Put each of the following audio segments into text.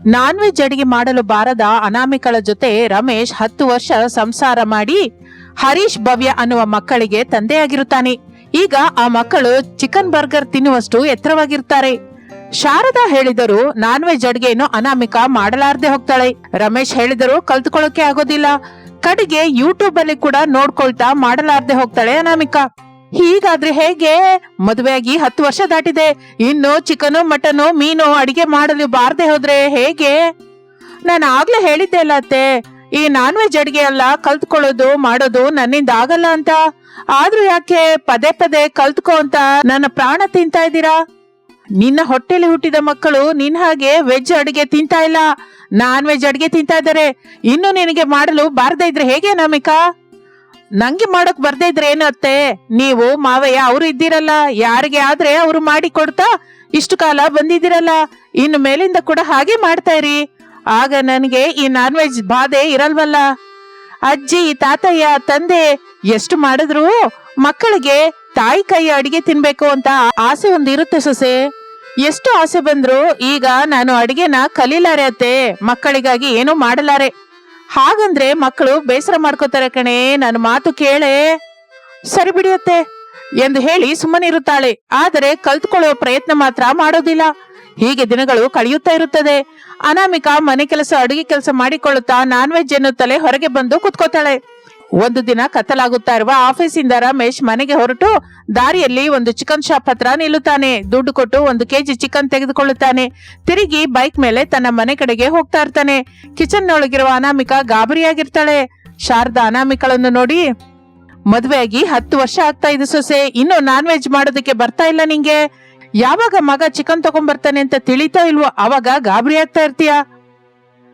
Non veg ಅಡಿಗೆ ಮಾಡಲು ಬಾರದ ಅನಾಮಿಕಳ ಜೊತೆ ರಮೇಶ್ ಹತ್ತು ವರ್ಷ ಸಂಸಾರ ಮಾಡಿ ಹರೀಶ್ ಭವ್ಯ ಅನ್ನುವ ಮಕ್ಕಳಿಗೆ ತಂದೆಯಾಗಿರುತ್ತಾನೆ. ಈಗ ಆ ಮಕ್ಕಳು ಚಿಕನ್ ಬರ್ಗರ್ ತಿನ್ನುವಷ್ಟು ಎತ್ತರವಾಗಿರ್ತಾರೆ. ಶಾರದಾ ಹೇಳಿದರು ನಾನ್ ವೆಜ್ ಅಡಿಗೆಯನ್ನು ಅನಾಮಿಕ ಮಾಡಲಾರ್ದೆ ಹೋಗ್ತಾಳೆ. ರಮೇಶ್ ಹೇಳಿದರು ಕಲ್ತ್ಕೊಳ್ಳೋಕೆ ಆಗೋದಿಲ್ಲ. ಕಡೆಗೆ ಯೂಟ್ಯೂಬ್ ಅಲ್ಲಿ ಕೂಡ ನೋಡ್ಕೊಳ್ತಾ ಮಾಡಲಾರ್ದೆ ಹೋಗ್ತಾಳೆ ಅನಾಮಿಕಾ. ಹೀಗಾದ್ರೆ ಹೇಗೆ? ಮದುವೆಯಾಗಿ ಹತ್ತು ವರ್ಷ ದಾಟಿದೆ. ಇನ್ನು ಚಿಕನು, ಮಟನು, ಮೀನು ಅಡಿಗೆ ಮಾಡಲು ಬಾರದೆ ಹೋದ್ರೆ ಹೇಗೆ? ನಾನು ಆಗ್ಲೇ ಹೇಳಿದ್ದೆ ಅಲ್ಲ ಅತ್ತೆ. ಈ ನಾನ್ ವೆಜ್ ಅಡಿಗೆ ಎಲ್ಲ ಕಲ್ತ್ಕೊಳ್ಳೋದು, ಮಾಡೋದು ನನ್ನಿಂದ ಆಗಲ್ಲ ಅಂತ. ಆದ್ರೂ ಯಾಕೆ ಪದೇ ಪದೇ ಕಲ್ತ್ಕೋ ಅಂತ ನನ್ನ ಪ್ರಾಣ ತಿಂತಾ ಇದ್ದೀರಾ? ನಿನ್ನ ಹೊಟ್ಟೆಲಿ ಹುಟ್ಟಿದ ಮಕ್ಕಳು ನಿನ್ ಹಾಗೆ ವೆಜ್ ಅಡಿಗೆ ತಿಂತಾ ಇಲ್ಲ. ನಾನ್ ವೆಜ್ ಅಡಿಗೆ ತಿಂತಾ ಇದ್ದಾರೆ. ಇನ್ನು ನಿನಗೆ ಮಾಡಲು ಬಾರದೇ ಇದ್ರೆ ಹೇಗೆ ನಮಿಕಾ ನಂಗೆ ಮಾಡೋಕ್ ಬರ್ದೇ ಇದ್ರೆ ಏನತ್ತೆ? ನೀವು ಮಾವಯ್ಯ, ಅವ್ರು ಇದ್ದೀರಲ್ಲ, ಯಾರಿಗೆ ಆದ್ರೆ ಅವ್ರು ಮಾಡಿ ಕೊಡ್ತಾ ಇಷ್ಟು ಕಾಲ ಬಂದಿದ್ದೀರಲ್ಲ, ಇನ್ನು ಮೇಲಿಂದ ಕೂಡ ಹಾಗೆ ಮಾಡ್ತಾ ಇರಿ. ಆಗ ನನಗೆ ಈ ನಾನ್ ವೆಜ್ ಬಾಧೆ ಇರಲ್ವಲ್ಲ. ಅಜ್ಜಿ, ತಾತಯ್ಯ, ತಂದೆ, ಎಷ್ಟು ಮಾಡಿದ್ರು ಮಕ್ಕಳಿಗೆ ತಾಯಿ ಕೈ ಅಡಿಗೆ ತಿನ್ಬೇಕು ಅಂತ ಆಸೆ ಒಂದು ಇರುತ್ತೆ ಸೊಸೆ. ಎಷ್ಟು ಆಸೆ ಬಂದ್ರು ಈಗ ನಾನು ಅಡಿಗೆನ ಕಲೀಲಾರೆ ಅತ್ತೆ, ಮಕ್ಕಳಿಗಾಗಿ ಏನೂ ಮಾಡಲಾರೆ. ಹಾಗಂದ್ರೆ ಮಕ್ಕಳು ಬೇಸರ ಮಾಡ್ಕೋತಾರೆ ಕಣೆ ನನ್ನ ಮಾತು ಕೇಳೆ. ಸರಿ ಬಿಡಿಯತ್ತೆ ಎಂದು ಹೇಳಿ ಸುಮ್ಮನಿರುತ್ತಾಳೆ. ಆದರೆ ಕಲ್ತ್ಕೊಳ್ಳುವ ಪ್ರಯತ್ನ ಮಾತ್ರ ಮಾಡೋದಿಲ್ಲ. ಹೀಗೆ ದಿನಗಳು ಕಳೆಯುತ್ತಾ ಇರುತ್ತದೆ. ಅನಾಮಿಕಾ ಮನೆ ಕೆಲಸ, ಅಡುಗೆ ಕೆಲಸ ಮಾಡಿಕೊಳ್ಳುತ್ತಾ ನಾನ್ ವೆಜ್ ಎನ್ನುತ್ತಲೇ ಹೊರಗೆ ಬಂದು ಕುತ್ಕೋತಾಳೆ. ಒಂದು ದಿನ ಕತ್ತಲಾಗುತ್ತಾ ಇರುವ ಆಫೀಸಿಂದ ರಮೇಶ್ ಮನೆಗೆ ಹೊರಟು ದಾರಿಯಲ್ಲಿ ಒಂದು ಚಿಕನ್ ಶಾಪ್ ಹತ್ರ ನಿಲ್ಲುತ್ತಾನೆ. ದುಡ್ಡು ಕೊಟ್ಟು ಒಂದು ಕೆಜಿ ಚಿಕನ್ ತೆಗೆದುಕೊಳ್ಳುತ್ತಾನೆ. ತಿರುಗಿ ಬೈಕ್ ಮೇಲೆ ತನ್ನ ಮನೆ ಕಡೆಗೆ ಹೋಗ್ತಾ ಇರ್ತಾನೆ. ಕಿಚನ್ ನೊಳಗಿರುವ ಅನಾಮಿಕಾ ಗಾಬರಿಯಾಗಿರ್ತಾಳೆ. ಶಾರದಾ ಅನಾಮಿಕಳನ್ನು ನೋಡಿ, ಮದುವೆಯಾಗಿ ಹತ್ತು ವರ್ಷ ಆಗ್ತಾ ಇದೆ ಸೊಸೆ. ಇನ್ನು ನಾನ್ ವೆಜ್ ಮಾಡೋದಕ್ಕೆ ಬರ್ತಾ ಇಲ್ಲ ನಿಂಗೆ. ಯಾವಾಗ ಮಗ ಚಿಕನ್ ತಗೊಂಡ್ಬರ್ತಾನೆ ಅಂತ ತಿಳಿತಾ ಇಲ್ವೋ, ಅವಾಗ ಗಾಬರಿ ಆಗ್ತಾ ಇರ್ತೀಯ?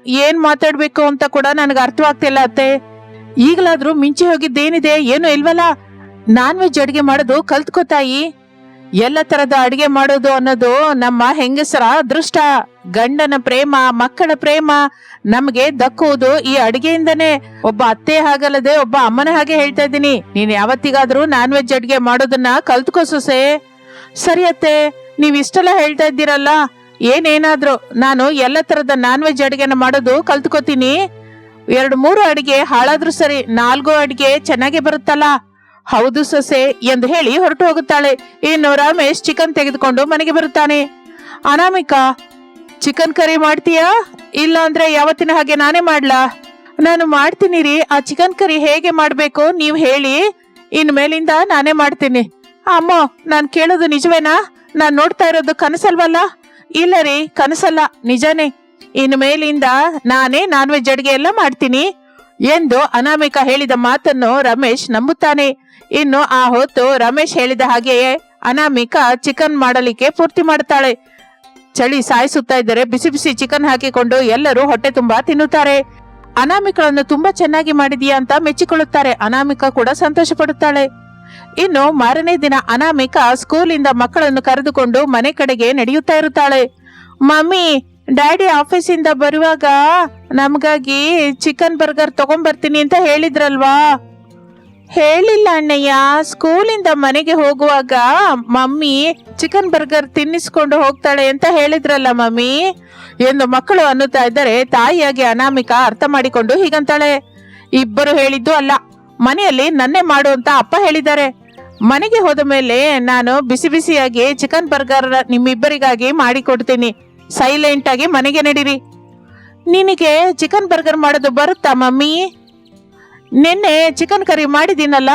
ಏನ್ ಮಾತಾಡ್ಬೇಕು ಅಂತ ಕೂಡ ನನಗೆ ಅರ್ಥವಾಗ್ತಿಲ್ಲ ಅತ್ತೆ. ಈಗಲಾದ್ರೂ ಮಿಂಚಿ ಹೋಗಿದ್ದೇನಿದೆ ಏನು ಇಲ್ವಲ್ಲ? ನಾನ್ ವೆಜ್ ಅಡಿಗೆ ಮಾಡೋದು ಕಲ್ತ್ಕೋತಾಯಿ ಎಲ್ಲ ತರದ ಅಡಿಗೆ ಮಾಡೋದು ಅನ್ನೋದು ನಮ್ಮ ಹೆಂಗಸರ ಅದೃಷ್ಟ. ಗಂಡನ ಪ್ರೇಮ, ಮಕ್ಕಳ ಪ್ರೇಮ, ನಮ್ಗೆ ದಕ್ಕುವುದು ಈ ಅಡಿಗೆಯಿಂದನೇ. ಒಬ್ಬ ಅತ್ತೆ ಹಾಗಲ್ಲದೆ ಒಬ್ಬ ಅಮ್ಮನ ಹಾಗೆ ಹೇಳ್ತಾ ಇದ್ದೀನಿ. ನೀನ್ ಯಾವತ್ತಿಗಾದ್ರೂ ನಾನ್ ವೆಜ್ ಅಡಿಗೆ ಮಾಡೋದನ್ನ ಕಲ್ತ್ಕೋ ಸೊಸೆ. ಸರಿ ಅತ್ತೆ, ನೀವ್ ಇಷ್ಟೆಲ್ಲ ಹೇಳ್ತಾ ಇದ್ದೀರಲ್ಲ? ಏನೇನಾದ್ರೂ ನಾನು ಎಲ್ಲ ತರದ ನಾನ್ ವೆಜ್ ಅಡಿಗೆನ ಮಾಡೋದು ಕಲ್ತ್ಕೋತೀನಿ. ಎರಡು ಮೂರು ಅಡಿಗೆ, ಹಾಳಾದ್ರೂ ಸರಿ ನಾಲ್ಕು ಅಡಿಗೆ ಚೆನ್ನಾಗಿ ಬರುತ್ತಲ್ಲ? ಹೌದು ಸೊಸೆ ಎಂದು ಹೇಳಿ ಹೊರಟು ಹೋಗುತ್ತಾಳೆ. ಇನ್ನು ರಮೇಶ್ ಚಿಕನ್ ತೆಗೆದುಕೊಂಡು ಮನೆಗೆ ಬರುತ್ತಾನೆ. ಅನಾಮಿಕಾ ಚಿಕನ್ ಕರಿ ಮಾಡ್ತೀಯಾ? ಇಲ್ಲ ಅಂದ್ರೆ ಯಾವತ್ತಿನ ಹಾಗೆ ನಾನೇ ಮಾಡ್ಲಾ? ನಾನು ಮಾಡ್ತೀನಿ ರೀ ಆ ಚಿಕನ್ ಕರಿ ಹೇಗೆ ಮಾಡ್ಬೇಕು ನೀವು ಹೇಳಿ. ಇನ್ ಮೇಲಿಂದ ನಾನೇ ಮಾಡ್ತೀನಿ. ಅಮ್ಮ, ನಾನು ಕೇಳೋದು ನಿಜವೇನಾ? ನಾನು ನೋಡ್ತಾ ಇರೋದು ಕನಸಲ್ವಲ್ಲ? ಇಲ್ಲ ರೀ, ಕನಸಲ್ಲ. ನಿಜಾನೇ. ಇನ್ನು ಮೇಲಿಂದ ನಾನೇ ನಾನ್ ವೆಜ್ ಅಡಿಗೆ ಎಲ್ಲ ಮಾಡ್ತೀನಿ ಎಂದು ಅನಾಮಿಕ ಹೇಳಿದ ಮಾತನ್ನು ರಮೇಶ್ ನಂಬುತ್ತಾನೆ. ಇನ್ನು ಆ ಹೊತ್ತು ರಮೇಶ್ ಹೇಳಿದ ಹಾಗೆಯೇ ಅನಾಮಿಕ ಚಿಕನ್ ಮಾಡಲಿಕ್ಕೆ ಪೂರ್ತಿ ಮಾಡ್ತಾಳೆ. ಚಳಿ ಸಾಯಿಸುತ್ತಾ ಇದ್ದರೆ ಬಿಸಿ ಬಿಸಿ ಚಿಕನ್ ಹಾಕಿಕೊಂಡು ಎಲ್ಲರೂ ಹೊಟ್ಟೆ ತುಂಬಾ ತಿನ್ನುತ್ತಾರೆ. ಅನಾಮಿಕಳನ್ನು ತುಂಬಾ ಚೆನ್ನಾಗಿ ಮಾಡಿದೀಯಾ ಅಂತ ಮೆಚ್ಚಿಕೊಳ್ಳುತ್ತಾರೆ. ಅನಾಮಿಕ ಕೂಡ ಸಂತೋಷ ಪಡುತ್ತಾಳೆ ಇನ್ನು ಮಾರನೇ ದಿನ ಅನಾಮಿಕ ಸ್ಕೂಲಿಂದ ಮಕ್ಕಳನ್ನು ಕರೆದುಕೊಂಡು ಮನೆ ಕಡೆಗೆ ನಡೆಯುತ್ತಾ ಇರುತ್ತಾಳೆ. ಮಮ್ಮಿ ಡ್ಯಾಡಿ ಆಫೀಸಿಂದ ಬರುವಾಗ ನಮಗಾಗಿ ಚಿಕನ್ ಬರ್ಗರ್ ತಗೊಂಡ್ಬರ್ತೀನಿ ಅಂತ ಹೇಳಿದ್ರಲ್ವಾ? ಹೇಳಿಲ್ಲ ಅಣ್ಣಯ್ಯ. ಸ್ಕೂಲಿಂದ ಮನೆಗೆ ಹೋಗುವಾಗ ಮಮ್ಮಿ ಚಿಕನ್ ಬರ್ಗರ್ ತಿನ್ನಿಸ್ಕೊಂಡು ಹೋಗ್ತಾಳೆ ಅಂತ ಹೇಳಿದ್ರಲ್ಲ ಮಮ್ಮಿ? ಎಂದು ಮಕ್ಕಳು ಅನ್ನುತ್ತಾ ಇದ್ದರೆ ತಾಯಿಯಾಗಿ ಅನಾಮಿಕ ಅರ್ಥ ಮಾಡಿಕೊಂಡು ಹೀಗಂತಾಳೆ. ಇಬ್ಬರು ಹೇಳಿದ್ದು ಅಲ್ಲ. ಮನೆಯಲ್ಲಿ ನನ್ನೇ ಮಾಡು ಅಂತ ಅಪ್ಪ ಹೇಳಿದ್ದಾರೆ. ಮನೆಗೆ ಹೋದ ಮೇಲೆ ನಾನು ಬಿಸಿ ಬಿಸಿಯಾಗಿ ಚಿಕನ್ ಬರ್ಗರ್ ನಿಮ್ಮಿಬ್ಬರಿಗಾಗಿ ಮಾಡಿಕೊಡ್ತೀನಿ. ಸೈಲೆಂಟ್ ಆಗಿ ಮನೆಗೆ ನಡೀರಿ. ನಿನಗೆ ಚಿಕನ್ ಬರ್ಗರ್ ಮಾಡೋದು ಬರುತ್ತಾ, ಮಮ್ಮಿ? ನಿನ್ನೆ ಚಿಕನ್ ಕರಿ ಮಾಡಿದ್ದೀನಲ್ಲ,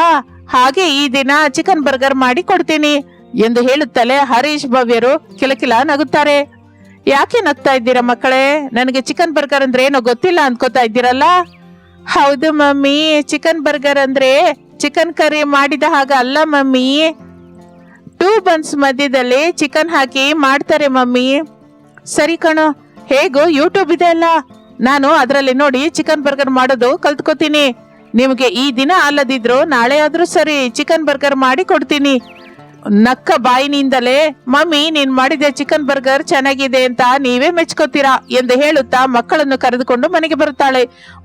ಹಾಗೆ ಈ ದಿನ ಚಿಕನ್ ಬರ್ಗರ್ ಮಾಡಿ ಕೊಡ್ತೀನಿ ಎಂದು ಹೇಳುತ್ತಲೇ ಹರೀಶ್ ಭವ್ಯರು ಕಿಲಕಿಲ ನಗುತ್ತಾರೆ. ಯಾಕೆ ನಗ್ತಾ ಇದ್ದೀರಾ ಮಕ್ಕಳೇ? ನನಗೆ ಚಿಕನ್ ಬರ್ಗರ್ ಅಂದ್ರೆ ಏನೋ ಗೊತ್ತಿಲ್ಲ ಅನ್ಕೋತಾ ಇದ್ದೀರಲ್ಲ? ಹೌದು ಮಮ್ಮಿ ಚಿಕನ್ ಬರ್ಗರ್ ಅಂದ್ರೆ ಚಿಕನ್ ಕರಿ ಮಾಡಿದ ಹಾಗ ಅಲ್ಲ ಮಮ್ಮಿ. ಟೂ ಬನ್ಸ್ ಮಧ್ಯದಲ್ಲಿ ಚಿಕನ್ ಹಾಕಿ ಮಾಡ್ತಾರೆ ಮಮ್ಮಿ. ಸರಿ ಕಣೋ, ಹೇಗೋ ಯೂಟ್ಯೂಬ್ ಇದೆ ಅಲ್ಲ. ನಾನು ಅದರಲ್ಲಿ ನೋಡಿ ಚಿಕನ್ ಬರ್ಗರ್ ಮಾಡೋದು ಕಲ್ತ್ಕೋತೀನಿ. ನಿಮಗೆ ಈ ದಿನ ಅಲ್ಲದಿದ್ರು ನಾಳೆ ಆದ್ರೂ ಸರಿ ಚಿಕನ್ ಬರ್ಗರ್ ಮಾಡಿ ಕೊಡ್ತೀನಿ. ನಕ್ಕ ಬಾಯಿನಿಂದಲೇ, ಮಮ್ಮಿ, ನೀನ್ ಮಾಡಿದ ಚಿಕನ್ ಬರ್ಗರ್ ಚೆನ್ನಾಗಿದೆ ಅಂತ ನೀವೇ ಮೆಚ್ಕೋತೀರಾ? ಎಂದು ಹೇಳುತ್ತಾ ಮಕ್ಕಳನ್ನು ಕರೆದುಕೊಂಡು ಮನೆಗೆ ಬರುತ್ತಾಳೆ.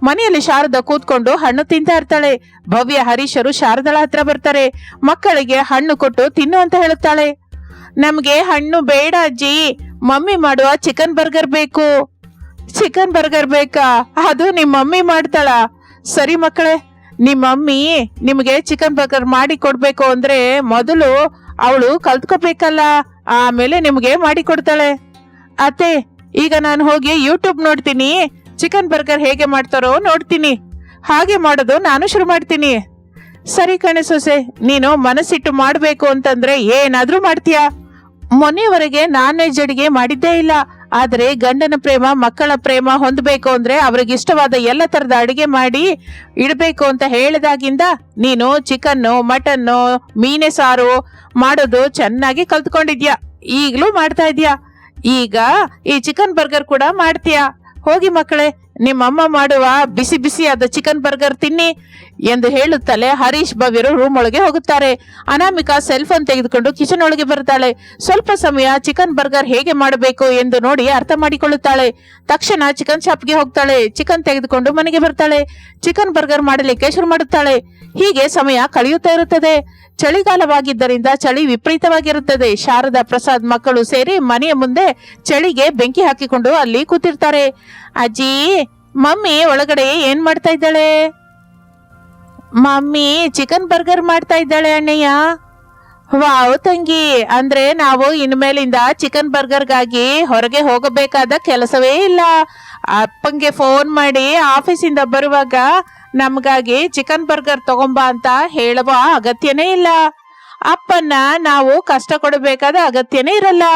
ಮನೆಯಲ್ಲಿ ಶಾರದ ಕೂತ್ಕೊಂಡು ಹಣ್ಣು ತಿಂತಾ ಇರ್ತಾಳೆ. ಭವ್ಯ ಹರೀಶರು ಶಾರದಳ ಹತ್ರ ಬರ್ತಾರೆ. ಮಕ್ಕಳಿಗೆ ಹಣ್ಣು ಕೊಟ್ಟು ತಿನ್ನು ಅಂತ ಹೇಳುತ್ತಾಳೆ. ನಮ್ಗೆ ಹಣ್ಣು ಬೇಡ ಅಜ್ಜಿ. ಮಮ್ಮಿ ಮಾಡುವ ಚಿಕನ್ ಬರ್ಗರ್ ಬೇಕು. ಚಿಕನ್ ಬರ್ಗರ್ ಬೇಕಾ? ಅದು ನಿಮ್ಮ ಮಮ್ಮಿ ಮಾಡ್ತಾಳ. ಸರಿ ಮಕ್ಕಳೇ ನಿಮ್ಮ ಮಮ್ಮಿ ನಿಮಗೆ ಚಿಕನ್ ಬರ್ಗರ್ ಮಾಡಿ ಕೊಡ್ಬೇಕು ಅಂದ್ರೆ ಮೊದಲು ಅವಳು ಕಲ್ತ್ಕೋಬೇಕಲ್ಲ, ಆಮೇಲೆ ನಿಮಗೆ ಮಾಡಿ ಕೊಡ್ತಾಳೆ. ಅತ್ತೆ, ಈಗ ನಾನು ಹೋಗಿ ಯೂಟ್ಯೂಬ್ ನೋಡ್ತೀನಿ ಚಿಕನ್ ಬರ್ಗರ್ ಹೇಗೆ ಮಾಡ್ತಾರೋ ನೋಡ್ತೀನಿ. ಹಾಗೆ ಮಾಡೋದು ನಾನು ಶುರು ಮಾಡ್ತೀನಿ. ಸರಿ ಕಣೆ ಸೊಸೆ, ನೀನು ಮನಸ್ಸಿಟ್ಟು ಮಾಡಬೇಕು ಅಂತಂದ್ರೆ ಏನಾದರೂ ಮಾಡ್ತೀಯಾ? ಮೊನ್ನೆವರೆಗೆ ನಾನ್ ವೆಜ್ ಅಡಿಗೆ ಮಾಡಿದ್ದೇ ಇಲ್ಲ. ಆದರೆ ಗಂಡನ ಪ್ರೇಮ, ಮಕ್ಕಳ ಪ್ರೇಮ ಹೊಂದಬೇಕು ಅಂದ್ರೆ ಅವ್ರಿಗೆ ಇಷ್ಟವಾದ ಎಲ್ಲ ತರದ ಅಡಿಗೆ ಮಾಡಿ ಇಡಬೇಕು ಅಂತ ಹೇಳಿದಾಗಿಂದ ನೀನು ಚಿಕನ್ನು ಮಟನ್ನು ಮೀನೆ ಸಾರು ಮಾಡೋದು ಚೆನ್ನಾಗಿ ಕಲ್ತ್ಕೊಂಡಿದ್ಯಾ? ಈಗಲೂ ಮಾಡ್ತಾ ಈಗ ಈ ಚಿಕನ್ ಬರ್ಗರ್ ಕೂಡ ಮಾಡ್ತೀಯಾ? ಹೋಗಿ ಮಕ್ಕಳೇ ನಿಮ್ಮಮ್ಮ ಮಾಡುವ ಬಿಸಿ ಬಿಸಿಯಾದ ಚಿಕನ್ ಬರ್ಗರ್ ತಿನ್ನಿ ಎಂದು ಹೇಳುತ್ತಲೇ ಹರೀಶ್ ಭವ್ಯರು ರೂಮ್ ಒಳಗೆ ಹೋಗುತ್ತಾರೆ. ಅನಾಮಿಕಾ ಸೆಲ್ ಫೋನ್ ತೆಗೆದುಕೊಂಡು ಕಿಚನ್ ಒಳಗೆ ಬರುತ್ತಾಳೆ. ಸ್ವಲ್ಪ ಸಮಯ ಚಿಕನ್ ಬರ್ಗರ್ ಹೇಗೆ ಮಾಡಬೇಕು ಎಂದು ನೋಡಿ ಅರ್ಥ ಮಾಡಿಕೊಳ್ಳುತ್ತಾಳೆ. ತಕ್ಷಣ ಚಿಕನ್ ಶಾಪ್ಗೆ ಹೋಗ್ತಾಳೆ. ಚಿಕನ್ ತೆಗೆದುಕೊಂಡು ಮನೆಗೆ ಬರ್ತಾಳೆ. ಚಿಕನ್ ಬರ್ಗರ್ ಮಾಡಲಿಕ್ಕೆ ಶುರು ಮಾಡುತ್ತಾಳೆ. ಹೀಗೆ ಸಮಯ ಕಳೆಯುತ್ತಾ ಇರುತ್ತದೆ. ಚಳಿಗಾಲವಾಗಿದ್ದರಿಂದ ಚಳಿ ವಿಪರೀತವಾಗಿರುತ್ತದೆ. ಶಾರದಾ ಪ್ರಸಾದ್ ಮಕ್ಕಳು ಸೇರಿ ಮನೆಯ ಮುಂದೆ ಚಳಿಗೆ ಬೆಂಕಿ ಹಾಕಿಕೊಂಡು ಅಲ್ಲಿ ಕೂತಿರ್ತಾರೆ. ಅಜ್ಜಿ, ಮಮ್ಮಿ ಒಳಗಡೆ ಏನ್ ಮಾಡ್ತಾ ಇದ್ದಾಳೆ? ಮಮ್ಮಿ ಚಿಕನ್ ಬರ್ಗರ್ ಮಾಡ್ತಾ ಇದ್ದಾಳೆ ಅಣ್ಣಯ್ಯ. ವಾವ್ ತಂಗಿ, ಅಂದ್ರೆ ನಾವು ಇನ್ಮೇಲಿಂದ ಚಿಕನ್ ಬರ್ಗರ್ಗಾಗಿ ಹೊರಗೆ ಹೋಗಬೇಕಾದ ಕೆಲಸವೇ ಇಲ್ಲ. ಅಪ್ಪಂಗೆ ಫೋನ್ ಮಾಡಿ ಆಫೀಸಿಂದ ಬರುವಾಗ ನಮಗಾಗಿ ಚಿಕನ್ ಬರ್ಗರ್ ತಗೊಂಬಾ ಅಂತ ಹೇಳುವ ಅಗತ್ಯನೇ ಇಲ್ಲ. ಅಪ್ಪನ್ನ ನಾವು ಕಷ್ಟ ಕೊಡಬೇಕಾದ ಅಗತ್ಯನೇ ಇರಲ್ಲ.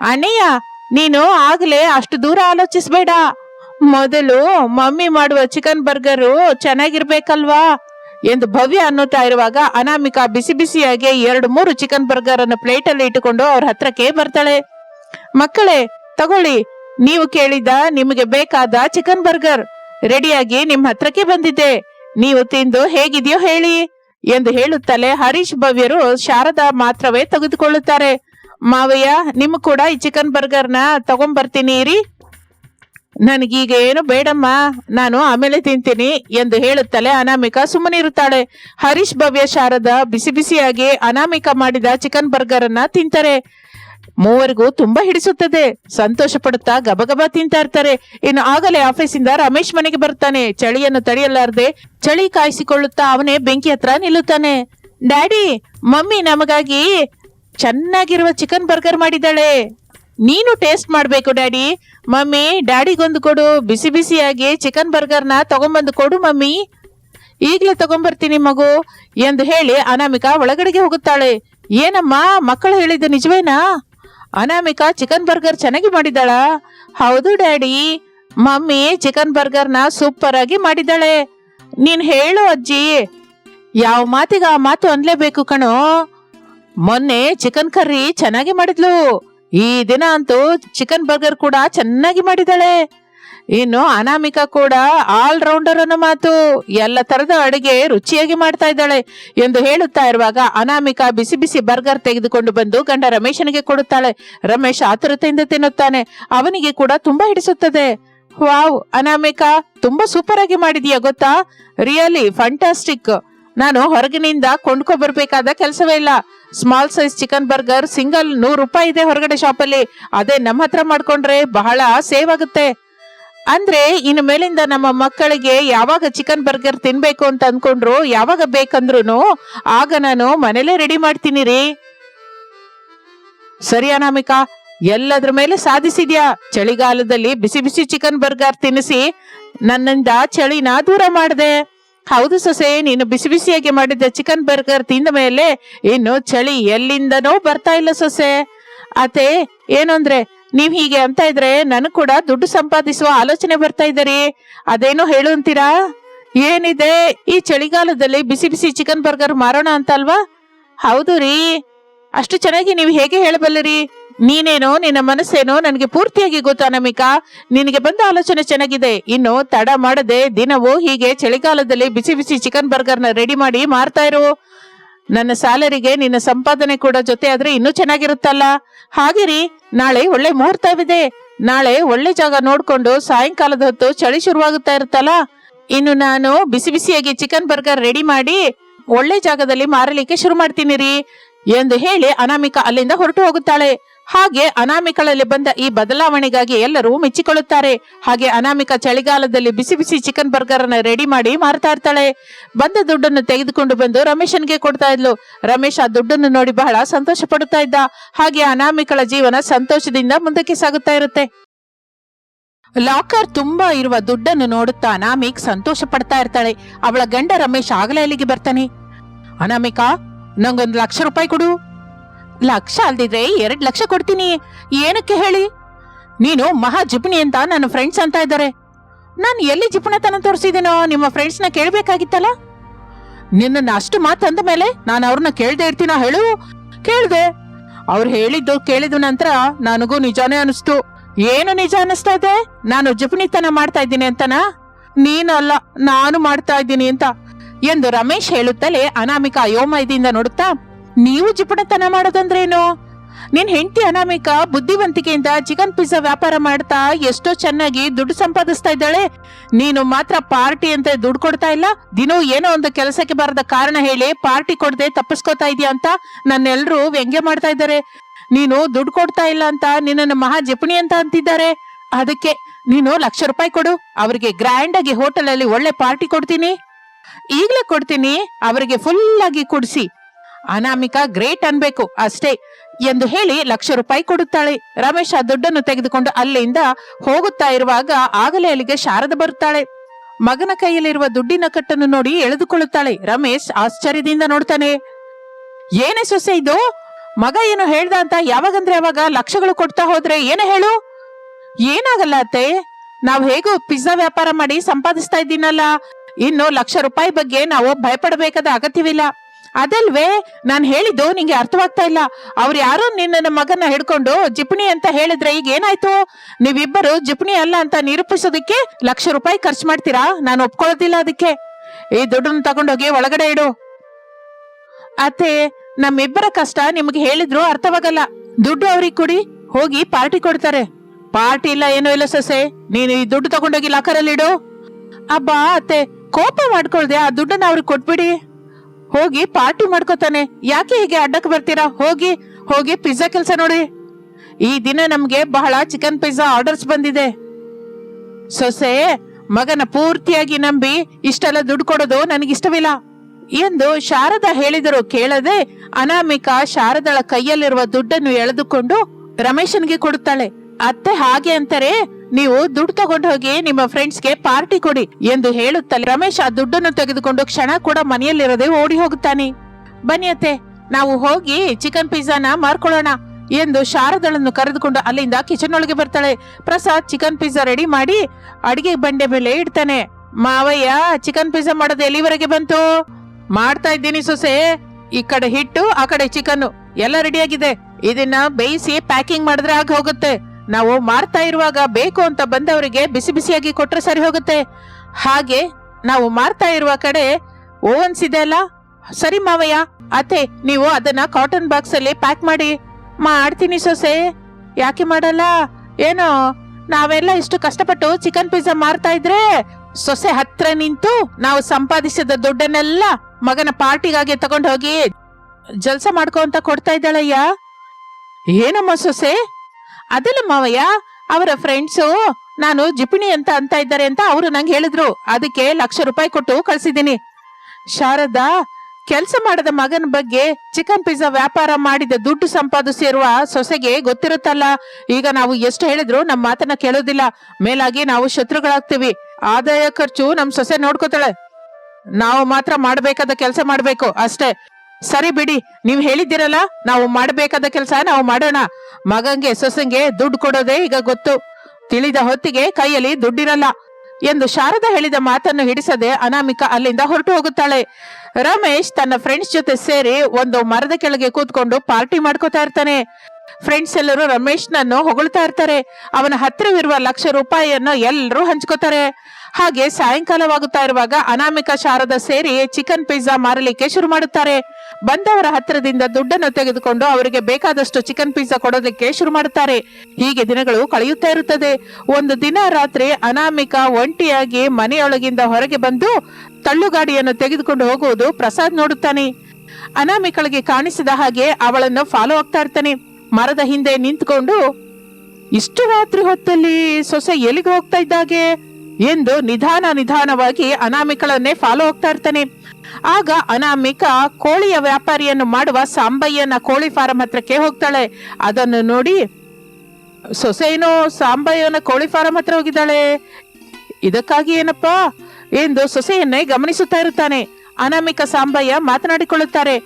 ಅಣ್ಣಯ್ಯ, ನೀನು ಆಗ್ಲೇ ಅಷ್ಟು ದೂರ ಆಲೋಚಿಸ್ಬೇಡ. ಮೊದಲು ಮಮ್ಮಿ ಮಾಡುವ ಚಿಕನ್ ಬರ್ಗರು ಚೆನ್ನಾಗಿರ್ಬೇಕಲ್ವಾ? ಎಂದು ಭವ್ಯ ಅನ್ನುತ್ತಾ ಇರುವಾಗ ಅನಾಮಿಕಾ ಬಿಸಿ ಬಿಸಿಯಾಗಿ ಎರಡು ಮೂರು ಚಿಕನ್ ಬರ್ಗರ್ ಅನ್ನು ಪ್ಲೇಟ್ ಅಲ್ಲಿ ಇಟ್ಟುಕೊಂಡು ಅವ್ರ ಹತ್ರಕ್ಕೆ ಬರ್ತಾಳೆ. ಮಕ್ಕಳೇ, ತಗೊಳ್ಳಿ. ನೀವು ಕೇಳಿದ ನಿಮಗೆ ಬೇಕಾದ ಚಿಕನ್ ಬರ್ಗರ್ ರೆಡಿಯಾಗಿ ನಿಮ್ ಹತ್ರಕ್ಕೆ ಬಂದಿದ್ದೆ. ನೀವು ತಿಂದು ಹೇಗಿದೆಯೋ ಹೇಳಿ, ಎಂದು ಹೇಳುತ್ತಲೇ ಹರೀಶ್ ಭವ್ಯರು ಶಾರದಾ ಮಾತ್ರವೇ ತೆಗೆದುಕೊಳ್ಳುತ್ತಾರೆ. ಮಾವಯ್ಯ, ನಿಮ್ ಕೂಡ ಈ ಚಿಕನ್ ಬರ್ಗರ್ನ ತಗೊಂಬರ್ತೀನಿ ಇರಿ. ನನಗೀಗ ಏನು ಬೇಡಮ್ಮ, ನಾನು ಆಮೇಲೆ ತಿಂತೀನಿ ಎಂದು ಹೇಳುತ್ತಲೇ ಅನಾಮಿಕಾ ಸುಮ್ಮನಿರುತ್ತಾಳೆ ಹರೀಶ್ ಭವ್ಯ ಶಾರದ ಬಿಸಿ ಬಿಸಿಯಾಗಿ ಅನಾಮಿಕಾ ಮಾಡಿದ ಚಿಕನ್ ಬರ್ಗರ್ ಅನ್ನ ತಿಂತಾರೆ. ಮೂವರಿಗೂ ತುಂಬಾ ಹಿಡಿಸುತ್ತದೆ. ಸಂತೋಷ ಪಡುತ್ತಾ ಗಬಗಬ ತಿಂತಾ ಇರ್ತಾರೆ. ಇನ್ನು ಆಗಲೇ ಆಫೀಸಿಂದ ರಮೇಶ್ ಮನೆಗೆ ಬರ್ತಾನೆ. ಚಳಿಯನ್ನು ತಡೆಯಲಾರದೆ ಚಳಿ ಕಾಯಿಸಿಕೊಳ್ಳುತ್ತಾ ಅವನೇ ಬೆಂಕಿ ಹತ್ರ ನಿಲ್ಲುತ್ತಾನೆ. ಡ್ಯಾಡಿ, ಮಮ್ಮಿ ನಮಗಾಗಿ ಚೆನ್ನಾಗಿರುವ ಚಿಕನ್ ಬರ್ಗರ್ ಮಾಡಿದ್ದಾಳೆ. ನೀನು ಟೇಸ್ಟ್ ಮಾಡಬೇಕು ಡ್ಯಾಡಿ ಮಮ್ಮಿ ಡ್ಯಾಡಿಗೊಂದು ಕೊಡು. ಬಿಸಿ ಬಿಸಿಯಾಗಿ ಚಿಕನ್ ಬರ್ಗರ್ನ ತಗೊಂಬಂದು ಕೊಡು, ಮಮ್ಮಿ. ಈಗಲೇ ತಗೊಂಬರ್ತೀನಿ, ಮಗು ಎಂದು ಹೇಳಿ ಅನಾಮಿಕಾ ಒಳಗಡೆಗೆ ಹೋಗುತ್ತಾಳೆ. ಏನಮ್ಮ, ಮಕ್ಕಳು ಹೇಳಿದ್ದು ನಿಜವೇನಾ? ಅನಾಮಿಕಾ ಚಿಕನ್ ಬರ್ಗರ್ ಚೆನ್ನಾಗಿ ಮಾಡಿದ್ದಾಳ. ಹೌದು ಡ್ಯಾಡಿ ಮಮ್ಮಿ ಚಿಕನ್ ಬರ್ಗರ್ನ ಸೂಪರ್ ಆಗಿ ಮಾಡಿದಾಳೆ ನೀನ್ ಹೇಳು, ಅಜ್ಜಿ. ಯಾವ ಮಾತಿಗೆ ಆ ಮಾತು ಅನ್ಲೇಬೇಕು ಕಣೋ. ಮೊನ್ನೆ ಚಿಕನ್ ಕರ್ರಿ ಚೆನ್ನಾಗಿ ಮಾಡಿದ್ಲು. ಈ ದಿನ ಅಂತೂ ಚಿಕನ್ ಬರ್ಗರ್ ಕೂಡ ಚೆನ್ನಾಗಿ ಮಾಡಿದಾಳೆ ಇನ್ನು ಅನಾಮಿಕಾ ಕೂಡ ಆಲ್ ರೌಂಡರ್ ಅನ್ನೋ ಮಾತು ಎಲ್ಲ ತರದ ಅಡುಗೆ ರುಚಿಯಾಗಿ ಮಾಡ್ತಾ ಇದ್ದಾಳೆ ಎಂದು ಹೇಳುತ್ತಾ ಇರುವಾಗ ಅನಾಮಿಕಾ ಬಿಸಿ ಬಿಸಿ ಬರ್ಗರ್ ತೆಗೆದುಕೊಂಡು ಬಂದು ಗಂಡ ರಮೇಶನಿಗೆ ಕೊಡುತ್ತಾಳೆ. ರಮೇಶ್ ಆತುರತೆಯಿಂದ ತಿನ್ನುತ್ತಾನೆ. ಅವನಿಗೆ ಕೂಡ ತುಂಬಾ ಹಿಡಿಸುತ್ತದೆ. ವಾವ್ ಅನಾಮಿಕಾ, ತುಂಬಾ ಸೂಪರ್ ಆಗಿ ಮಾಡಿದೀಯ ಗೊತ್ತಾ? ರಿಯಲಿ ಫಂಟಾಸ್ಟಿಕ್ ನಾನು ಹೊರಗಿನಿಂದ ಕೊಂಡ್ಕೊ ಬರಬೇಕಾದ ಕೆಲಸವೇ ಇಲ್ಲ. Small size chicken burger single ನೂರು ರೂಪಾಯಿ ಇದೆ ಹೊರಗಡೆ ಶಾಪಲ್ಲಿ ಅದೇ ನಮ್ಮ ಹತ್ರ ಮಾಡ್ಕೊಂಡ್ರೆ ಬಹಳ ಸೇವ್ ಆಗುತ್ತೆ. ಅಂದ್ರೆ ಇನ್ನು ಮೇಲಿಂದ ನಮ್ಮ ಮಕ್ಕಳಿಗೆ ಯಾವಾಗ ಚಿಕನ್ ಬರ್ಗರ್ ತಿನ್ಬೇಕು ಅಂತ ಅನ್ಕೊಂಡ್ರು, ಯಾವಾಗ ಬೇಕಂದ್ರು ಆಗ ನಾನು ಮನೇಲೆ ರೆಡಿ ಮಾಡ್ತೀನಿ ರೀ. ಸರಿ ಅನಾಮಿಕಾ ಎಲ್ಲದ್ರ ಮೇಲೆ ಸಾಧಿಸಿದ್ಯಾ? ಚಳಿಗಾಲದಲ್ಲಿ ಬಿಸಿ ಬಿಸಿ ಚಿಕನ್ ಬರ್ಗರ್ ತಿನ್ನಿಸಿ ನನ್ನಿಂದ ಚಳಿನ ದೂರ ಮಾಡಿದೆ. ಹೌದು ಸೊಸೆ, ನೀನು ಬಿಸಿ ಬಿಸಿಯಾಗಿ ಮಾಡಿದ ಚಿಕನ್ ಬರ್ಗರ್ ತಿಂದ ಮೇಲೆ ಇನ್ನು ಚಳಿ ಎಲ್ಲಿಂದನೋ ಬರ್ತಾ ಇಲ್ಲ ಸೊಸೆ. ಅತೆ ಏನು ಅಂದ್ರೆ, ನೀವ್ ಹೀಗೆ ಅಂತ ಇದ್ರೆ ನನಗೆ ಕೂಡ ದುಡ್ಡು ಸಂಪಾದಿಸುವ ಆಲೋಚನೆ ಬರ್ತಾ ಇದ್ದೀರಿ ಅದೇನೋ ಹೇಳು ಅಂತೀರಾ? ಏನಿದೆ, ಈ ಚಳಿಗಾಲದಲ್ಲಿ ಬಿಸಿ ಬಿಸಿ ಚಿಕನ್ ಬರ್ಗರ್ ಮಾರೋಣ ಅಂತ ಅಲ್ವಾ? ಹೌದು ರೀ. ಅಷ್ಟು ಚೆನ್ನಾಗಿ ನೀವು ಹೇಗೆ ಹೇಳಬಲ್ಲರಿ ನೀನೇನೋ, ನಿನ್ನ ಮನಸ್ಸೇನೋ ನನಗೆ ಪೂರ್ತಿಯಾಗಿ ಗೊತ್ತಾ ನಮಿಕಾ? ನಿನಗೆ ಬಂದ ಆಲೋಚನೆ ಚೆನ್ನಾಗಿದೆ. ಇನ್ನು ತಡ ಮಾಡದೆ ದಿನವೂ ಹೀಗೆ ಚಳಿಗಾಲದಲ್ಲಿ ಬಿಸಿ ಬಿಸಿ ಚಿಕನ್ ಬರ್ಗರ್ನ ರೆಡಿ ಮಾಡಿ ಮಾರ್ತಾ ಇರು. ನನ್ನ ಸ್ಯಾಲರಿಗೆ ನಿನ್ನ ಸಂಪಾದನೆ ಕೂಡ ಜೊತೆ ಆದ್ರೆ ಇನ್ನೂ ಚೆನ್ನಾಗಿರುತ್ತಲ್ಲ? ಹಾಗಿರಿ, ನಾಳೆ ಒಳ್ಳೆ ಮುಹೂರ್ತವಿದೆ. ನಾಳೆ ಒಳ್ಳೆ ಜಾಗ ನೋಡ್ಕೊಂಡು ಸಾಯಂಕಾಲದ ಹೊತ್ತು ಚಳಿ ಶುರುವಾಗುತ್ತಾ ಇರುತ್ತಲ್ಲ? ಇನ್ನು ನಾನು ಬಿಸಿ ಬಿಸಿಯಾಗಿ ಚಿಕನ್ ಬರ್ಗರ್ ರೆಡಿ ಮಾಡಿ ಒಳ್ಳೆ ಜಾಗದಲ್ಲಿ ಮಾರಲಿಕ್ಕೆ ಶುರು ಮಾಡ್ತೀನಿ ರೀ. ಎಂದು ಹೇಳಿ ಅನಾಮಿಕಾ ಅಲ್ಲಿಂದ ಹೊರಟು ಹೋಗುತ್ತಾಳೆ. ಹಾಗೆ ಅನಾಮಿಕಳಲ್ಲಿ ಬಂದ ಈ ಬದಲಾವಣೆಗಾಗಿ ಎಲ್ಲರೂ ಮೆಚ್ಚಿಕೊಳ್ಳುತ್ತಾರೆ. ಹಾಗೆ ಅನಾಮಿಕ ಚಳಿಗಾಲದಲ್ಲಿ ಬಿಸಿ ಬಿಸಿ ಚಿಕನ್ ಬರ್ಗರ್ ಅನ್ನ ರೆಡಿ ಮಾಡಿ ಮಾರ್ತಾ ಇರ್ತಾಳೆ. ಬಂದ ದುಡ್ಡನ್ನು ತೆಗೆದುಕೊಂಡು ಬಂದು ರಮೇಶನ್ಗೆ ಕೊಡ್ತಾ ಇದ್ಲು. ರಮೇಶ್ ಆ ದುಡ್ಡನ್ನು ನೋಡಿ ಬಹಳ ಸಂತೋಷ ಪಡುತ್ತಾ ಇದ್ದ. ಹಾಗೆ ಅನಾಮಿಕಳ ಜೀವನ ಸಂತೋಷದಿಂದ ಮುಂದಕ್ಕೆ ಸಾಗುತ್ತಾ ಇರುತ್ತೆ. ಲಾಕರ್ ತುಂಬಾ ಇರುವ ದುಡ್ಡನ್ನು ನೋಡುತ್ತಾ ಅನಾಮಿಕ್ ಸಂತೋಷ ಪಡ್ತಾ ಇರ್ತಾಳೆ. ಅವಳ ಗಂಡ ರಮೇಶ್ ಆಗಲೇ ಅಲ್ಲಿಗೆ ಬರ್ತಾನೆ. ಅನಾಮಿಕಾ, ನಂಗೊಂದು ಲಕ್ಷ ರೂಪಾಯಿ ಕೊಡು. ಲಕ್ಷ ಅಲ್ದಿದ್ರೆ ಎರಡ್ ಲಕ್ಷ ಕೊಡ್ತೀನಿ. ಏನಕ್ಕೆ ಹೇಳಿ? ನೀನು ಮಹಾ ಜಿಪುಣಿ ಅಂತ ನನ್ನ ಫ್ರೆಂಡ್ಸ್ ಅಂತ ಇದ್ದಾರೆ. ನಾನು ಎಲ್ಲಿ ಜಿಪುಣತನ ತೋರಿಸಿದ್ದೀನೋ ನಿಮ್ಮ ಫ್ರೆಂಡ್ಸ್ನ ಕೇಳಬೇಕಾಗಿತ್ತಲ್ಲ? ನಿನ್ನನ್ನು ಅಷ್ಟು ಮಾತು ಅಂದ ಮೇಲೆ ನಾನು ಅವ್ರನ್ನ ಕೇಳದೆ ಇರ್ತೀನ ಹೇಳು? ಕೇಳ್ದೆ. ಅವ್ರು ಹೇಳಿದ್ದು ಕೇಳಿದ ನಂತರ ನನಗೂ ನಿಜಾನೇ ಅನಿಸ್ತು. ಏನು ನಿಜ ಅನಿಸ್ತಾ ಇದೆ? ನಾನು ಜಿಪುಣಿತನ ಮಾಡ್ತಾ ಇದ್ದೀನಿ ಅಂತನಾ? ನೀನಲ್ಲ ನಾನು ಮಾಡ್ತಾ ಇದ್ದೀನಿ ಅಂತ. ಎಂದು ರಮೇಶ್ ಹೇಳುತ್ತಲೇ ಅನಾಮಿಕಾ ಅಯೋಮಯದಿಂದ ನೋಡುತ್ತಾ ನೀವು ಜಿಪುಣತನ ಮಾಡೋದಂದ್ರೇನು? ನಿನ್ ಹೆಂಡತಿ ಅನಾಮಿಕ, ಬುದ್ಧಿವಂತಿಕೆಯಿಂದ ಚಿಕನ್ ಪಿಜ್ಜಾ ವ್ಯಾಪಾರ ಮಾಡ್ತಾ ಎಷ್ಟೋ ಚೆನ್ನಾಗಿ ದುಡ್ಡು ಸಂಪಾದಿಸ್ತಾ ಇದ್ದಾಳೆ. ನೀನು ಮಾತ್ರ ಪಾರ್ಟಿ ಅಂತ ದುಡ್ಡು ಕೊಡ್ತಾ ಇಲ್ಲ. ದಿನೂ ಏನೋ ಒಂದು ಕೆಲಸಕ್ಕೆ ಬರದ ಕಾರಣ ಹೇಳಿ ಪಾರ್ಟಿ ಕೊಡದೆ ತಪ್ಪಿಸ್ಕೋತಾ ಇದೀಯ ಅಂತ ನನ್ನೆಲ್ಲರೂ ವ್ಯಂಗ್ಯ ಮಾಡ್ತಾ ಇದ್ದಾರೆ. ನೀನು ದುಡ್ಡು ಕೊಡ್ತಾ ಇಲ್ಲ ಅಂತ ನಿನ್ನನ್ನು ಮಹಾ ಜಪಣಿ ಅಂತ ಅಂತಿದ್ದಾರೆ. ಅದಕ್ಕೆ ನೀನು ಲಕ್ಷ ರೂಪಾಯಿ ಕೊಡು. ಅವರಿಗೆ ಗ್ರ್ಯಾಂಡ್ ಆಗಿ ಹೋಟೆಲ್ ಅಲ್ಲಿ ಒಳ್ಳೆ ಪಾರ್ಟಿ ಕೊಡ್ತೀನಿ. ಈಗ್ಲೇ ಕೊಡ್ತೀನಿ. ಅವರಿಗೆ ಫುಲ್ ಆಗಿ ಕುಡಿಸಿ. ಅನಾಮಿಕಾ ಗ್ರೇಟ್ ಅನ್ಬೇಕು, ಅಷ್ಟೇ. ಎಂದು ಹೇಳಿ ಲಕ್ಷ ರೂಪಾಯಿ ಕೊಡುತ್ತಾಳೆ. ರಮೇಶ್ ದುಡ್ಡನ್ನು ತೆಗೆದುಕೊಂಡು ಅಲ್ಲಿಂದ ಹೋಗುತ್ತಾ ಇರುವಾಗ ಆಗಲೇ ಅಲ್ಲಿಗೆ ಶಾರದ ಬರುತ್ತಾಳೆ. ಮಗನ ಕೈಯಲ್ಲಿರುವ ದುಡ್ಡಿನ ಕಟ್ಟನ್ನು ನೋಡಿ ಎಳೆದುಕೊಳ್ಳುತ್ತಾಳೆ. ರಮೇಶ್ ಆಶ್ಚರ್ಯದಿಂದ ನೋಡ್ತಾನೆ, ಏನೇ ಸೊಸೆ ಇದು? ಮಗ ಏನು ಹೇಳ್ದ ಅಂತ ಯಾವಾಗಂದ್ರೆ ಯಾವಾಗ ಲಕ್ಷಗಳು ಕೊಡ್ತಾ ಹೋದ್ರೆ ಏನೇ ಹೇಳು? ಏನಾಗಲ್ಲ ಅತ್ತೆ, ನಾವ್ ಹೇಗೂ ಪಿಜ್ಜಾ ವ್ಯಾಪಾರ ಮಾಡಿ ಸಂಪಾದಿಸ್ತಾ ಇದ್ದೀನಲ್ಲ. ಇನ್ನು ಲಕ್ಷ ರೂಪಾಯಿ ಬಗ್ಗೆ ನಾವು ಭಯಪಡಬೇಕಾದ ಅಗತ್ಯವಿಲ್ಲ. ಅದಲ್ವೇ, ನಾನ್ ಹೇಳಿದ್ದು ನಿಂಗೆ ಅರ್ಥವಾಗ್ತಾ ಇಲ್ಲ. ಅವ್ರು ಯಾರೋ ನಿನ್ನ ಮಗನ ಹಿಡ್ಕೊಂಡು ಜಿಪುಣಿ ಅಂತ ಹೇಳಿದ್ರೆ ಈಗ ಏನಾಯ್ತು? ನೀವಿಬ್ಬರು ಜಿಪುಣಿ ಅಲ್ಲ ಅಂತ ನಿರೂಪಿಸೋದಕ್ಕೆ ಲಕ್ಷ ರೂಪಾಯಿ ಖರ್ಚು ಮಾಡ್ತೀರಾ? ನಾನು ಒಪ್ಕೊಳ್ಳೋದಿಲ್ಲ ಅದಕ್ಕೆ. ಈ ದುಡ್ಡನ್ನು ತಗೊಂಡೋಗಿ ಒಳಗಡೆ ಇಡು. ಅತ್ತೆ, ನಮ್ಮಿಬ್ಬರ ಕಷ್ಟ ನಿಮ್ಗೆ ಹೇಳಿದ್ರು ಅರ್ಥವಾಗಲ್ಲ. ದುಡ್ಡು ಅವ್ರಿಗೆ ಕೊಡಿ, ಹೋಗಿ ಪಾರ್ಟಿ ಕೊಡ್ತಾರೆ. ಪಾರ್ಟಿ ಇಲ್ಲ, ಏನೂ ಇಲ್ಲ ಸೊಸೆ. ನೀನು ಈ ದುಡ್ಡು ತಗೊಂಡೋಗಿ ಲಾಕರಲ್ಲಿ ಇಡು. ಅಬ್ಬಾ ಅತ್ತೆ, ಕೋಪ ಮಾಡ್ಕೊಳ್ದೆ ಆ ದುಡ್ಡನ್ನ ಅವ್ರಿಗೆ ಕೊಟ್ಬಿಡಿ. ಹೋಗಿ ಪಾರ್ಟಿ ಮಾಡ್ಕೋತಾನೆ. ಯಾಕೆ ಹೀಗೆ ಅಡ್ಡಕ್ಕೆ ಬರ್ತೀರಾ? ಹೋಗಿ ಹೋಗಿ ಪಿಜ್ಜಾ ಕೆಲಸ ನೋಡಿ. ಈ ದಿನ ನಮ್ಗೆ ಬಹಳ ಚಿಕನ್ ಪಿಜ್ಜಾ ಆರ್ಡರ್ಸ್ ಬಂದಿದೆ. ಸೊಸೆ, ಮಗನ ಪೂರ್ತಿಯಾಗಿ ನಂಬಿ ಇಷ್ಟೆಲ್ಲ ದುಡ್ಡು ಕೊಡೋದು ನನಗಿಷ್ಟವಿಲ್ಲ. ಎಂದು ಶಾರದಾ ಹೇಳಿದರು. ಕೇಳದೆ ಅನಾಮಿಕಾ ಶಾರದಳ ಕೈಯಲ್ಲಿರುವ ದುಡ್ಡನ್ನು ಎಳೆದುಕೊಂಡು ರಮೇಶನ್ಗೆ ಕೊಡುತ್ತಾಳೆ. ಅತ್ತೆ ಹಾಗೆ ಅಂತಾರೆ. ನೀವು ದುಡ್ಡು ತಗೊಂಡು ಹೋಗಿ ನಿಮ್ಮ ಫ್ರೆಂಡ್ಸ್ಗೆ ಪಾರ್ಟಿ ಕೊಡಿ ಎಂದು ಹೇಳುತ್ತಲೆ ರಮೇಶ್ ಆ ದುಡ್ಡನ್ನು ತೆಗೆದುಕೊಂಡು ಕ್ಷಣ ಕೂಡ ಮನೆಯಲ್ಲಿರದೆ ಓಡಿ ಹೋಗುತ್ತಾನೆ. ಬನ್ನಿಯತ್ತೆ ನಾವು ಹೋಗಿ ಚಿಕನ್ ಪಿಜ್ಜಾನ ಮಾರ್ಕೊಳ್ಳೋಣ ಎಂದು ಶಾರದಳನ್ನು ಕರೆದುಕೊಂಡು ಅಲ್ಲಿಂದ ಕಿಚನ್ ಒಳಗೆ ಬರ್ತಾಳೆ. ಪ್ರಸಾದ್ ಚಿಕನ್ ಪಿಜ್ಜಾ ರೆಡಿ ಮಾಡಿ ಅಡಿಗೆ ಬಂಡೆ ಮೇಲೆ ಇಡ್ತಾನೆ. ಮಾವಯ್ಯ ಚಿಕನ್ ಪಿಜ್ಜಾ ಮಾಡೋದು ಎಲ್ಲಿವರೆಗೆ ಬಂತು? ಮಾಡ್ತಾ ಇದ್ದೀನಿ ಸೊಸೆ. ಈ ಕಡೆ ಹಿಟ್ಟು, ಆ ಕಡೆ ಚಿಕನ್ ಎಲ್ಲ ರೆಡಿ ಆಗಿದೆ. ಇದನ್ನ ಬೇಯಿಸಿ ಪ್ಯಾಕಿಂಗ್ ಮಾಡಿದ್ರೆ ಆಗ ಹೋಗುತ್ತೆ. ನಾವು ಮಾರ್ತಾ ಇರುವಾಗ ಬೇಕು ಅಂತ ಬಂದವರಿಗೆ ಬಿಸಿ ಬಿಸಿಯಾಗಿ ಕೊಟ್ಟರೆ ಸರಿ ಹೋಗುತ್ತೆ. ಹಾಗೆ ನಾವು ಮಾರ್ತಾ ಇರುವ ಕಡೆ ಓವನ್ಸ್ ಇದೆ ಅಲ್ಲ? ಸರಿ ಮಾವಯ್ಯ, ಅತ್ತೆ, ನೀವು ಅದನ್ನ ಕಾಟನ್ ಬಾಕ್ಸ್ ಅಲ್ಲಿ ಪ್ಯಾಕ್ ಮಾಡಿ ಮಾಡ್ತೀನಿ ಸೊಸೆ. ಯಾಕೆ ಮಾಡಲ್ಲ? ಏನೋ, ನಾವೆಲ್ಲ ಇಷ್ಟು ಕಷ್ಟಪಟ್ಟು ಚಿಕನ್ ಪಿಜ್ಜಾ ಮಾರ್ತಾ ಇದ್ರೆ ಸೊಸೆ ಹತ್ರ ನಿಂತು ನಾವು ಸಂಪಾದಿಸಿದ ದುಡ್ಡನ್ನೆಲ್ಲ ಮಗನ ಪಾರ್ಟಿಗಾಗಿ ತಗೊಂಡು ಹೋಗಿ ಜಲ್ಸ ಮಾಡ್ಕೋ ಅಂತ ಕೊಡ್ತಾ ಇದ್ದಾಳಯ್ಯ? ಏನಮ್ಮ ಸೊಸೆ? ಅದಲ್ಲ ಮಾವಯ್ಯ, ಅವರ ಫ್ರೆಂಡ್ಸು ನಾನು ಜಿಪಿಣಿ ಅಂತ ಅಂತ ಇದ್ದಾರೆ ಅಂತ ಅವರು ನಂಗೆ ಹೇಳಿದ್ರು. ಅದಕ್ಕೆ ಲಕ್ಷ ರೂಪಾಯಿ ಕೊಟ್ಟು ಕಳಿಸಿದ್ದೀನಿ. ಶಾರದಾ, ಕೆಲಸ ಮಾಡದ ಮಗನ ಬಗ್ಗೆ ಚಿಕನ್ ಪಿಜ್ಜಾ ವ್ಯಾಪಾರ ಮಾಡಿದ ದುಡ್ಡು ಸಂಪಾದಿಸಿರುವ ಸೊಸೆಗೆ ಗೊತ್ತಿರುತ್ತಲ್ಲ. ಈಗ ನಾವು ಎಷ್ಟು ಹೇಳಿದ್ರು ನಮ್ಮ ಮಾತನ್ನ ಕೇಳೋದಿಲ್ಲ. ಮೇಲಾಗಿ ನಾವು ಶತ್ರುಗಳಾಗ್ತೀವಿ. ಆದಾಯ ಖರ್ಚು ನಮ್ ಸೊಸೆ ನೋಡ್ಕೋತಾಳೆ. ನಾವು ಮಾತ್ರ ಮಾಡಬೇಕಾದ ಕೆಲಸ ಮಾಡ್ಬೇಕು, ಅಷ್ಟೇ. ಸರಿ ಬಿಡಿ, ನೀವ್ ಹೇಳಿದ್ದೀರಲ್ಲ, ನಾವು ಮಾಡಬೇಕಾದ ಕೆಲಸ ನಾವು ಮಾಡೋಣ. ಮಗಂಗೆ, ಸೊಸಂಗೆ ದುಡ್ಡು ಕೊಡೋದೇ ಈಗ ಗೊತ್ತು. ತಿಳಿದ ಹೊತ್ತಿಗೆ ಕೈಯಲ್ಲಿ ದುಡ್ಡಿರಲ್ಲ. ಎಂದು ಶಾರದ ಹೇಳಿದ ಮಾತನ್ನು ಹಿಡಿಸದೆ ಅನಾಮಿಕ ಅಲ್ಲಿಂದ ಹೊರಟು ಹೋಗುತ್ತಾಳೆ. ರಮೇಶ್ ತನ್ನ ಫ್ರೆಂಡ್ಸ್ ಜೊತೆ ಸೇರಿ ಒಂದು ಮರದ ಕೆಳಗೆ ಕೂತ್ಕೊಂಡು ಪಾರ್ಟಿ ಮಾಡ್ಕೋತಾ ಇರ್ತಾನೆ. ಫ್ರೆಂಡ್ಸ್ ಎಲ್ಲರೂ ರಮೇಶ್ನನ್ನು ಹೊಗಳ್ತಾ ಇರ್ತಾರೆ. ಅವನ ಹತ್ತಿರವಿರುವ ಲಕ್ಷ ರೂಪಾಯಿಯನ್ನು ಎಲ್ಲರೂ ಹಂಚ್ಕೋತಾರೆ. ಹಾಗೆ ಸಾಯಂಕಾಲವಾಗುತ್ತಾ ಇರುವಾಗ ಅನಾಮಿಕ ಶಾರದ ಸೇರಿ ಚಿಕನ್ ಪಿಜ್ಜಾ ಮಾರಲಿಕ್ಕೆ ಶುರು ಮಾಡುತ್ತಾರೆ. ಬಂದವರ ಹತ್ತಿರದಿಂದ ದುಡ್ಡನ್ನು ತೆಗೆದುಕೊಂಡು ಅವರಿಗೆ ಬೇಕಾದಷ್ಟು ಚಿಕನ್ ಪಿಜ್ಜಾ ಕೊಡೋದಕ್ಕೆ ಶುರು ಮಾಡುತ್ತಾರೆ. ಹೀಗೆ ದಿನಗಳು ಕಳೆಯುತ್ತಾ ಇರುತ್ತದೆ. ಒಂದು ದಿನ ರಾತ್ರಿ ಅನಾಮಿಕ ಒಂಟಿಯಾಗಿ ಮನೆಯೊಳಗಿಂದ ಹೊರಗೆ ಬಂದು ತಳ್ಳುಗಾಡಿಯನ್ನು ತೆಗೆದುಕೊಂಡು ಹೋಗುವುದು ಪ್ರಸಾದ್ ನೋಡುತ್ತಾನೆ. ಅನಾಮಿಕಳಿಗೆ ಕಾಣಿಸಿದ ಹಾಗೆ ಅವಳನ್ನು ಫಾಲೋ ಆಗ್ತಾ ಇರ್ತಾನೆ. ಮರದ ಹಿಂದೆ ನಿಂತ್ಕೊಂಡು, ಇಷ್ಟು ರಾತ್ರಿ ಹೊತ್ತಲ್ಲಿ ಸೊಸೆ ಎಲ್ಲಿಗೆ ಹೋಗ್ತಾ ಇದ್ದಾಗೆ? ಎಂದು ನಿಧಾನ ನಿಧಾನವಾಗಿ ಅನಾಮಿಕಳನ್ನೇ ಫಾಲೋ ಹೋಗ್ತಾ ಇರ್ತಾನೆ. ಆಗ ಅನಾಮಿಕ ಕೋಳಿಯ ವ್ಯಾಪಾರಿಯನ್ನು ಮಾಡುವ ಸಾಂಬಯ್ಯನ ಕೋಳಿ ಫಾರಂ ಹತ್ರಕ್ಕೆ ಹೋಗ್ತಾಳೆ. ಅದನ್ನು ನೋಡಿ ಸೊಸೆ ಸಾಂಬಯ್ಯನ ಕೋಳಿ ಫಾರಂ ಹತ್ರ ಹೋಗಿದ್ದಾಳೆ. ಇದಕ್ಕಾಗಿ ಏನಪ್ಪಾ? ಎಂದು ಸೊಸೆಯನ್ನೇ ಗಮನಿಸುತ್ತಾ ಇರುತ್ತಾನೆ. ಅನಾಮಿಕ ಸಾಂಬಯ್ಯ ಮಾತನಾಡಿಕೊಳ್ಳುತ್ತಾರೆ.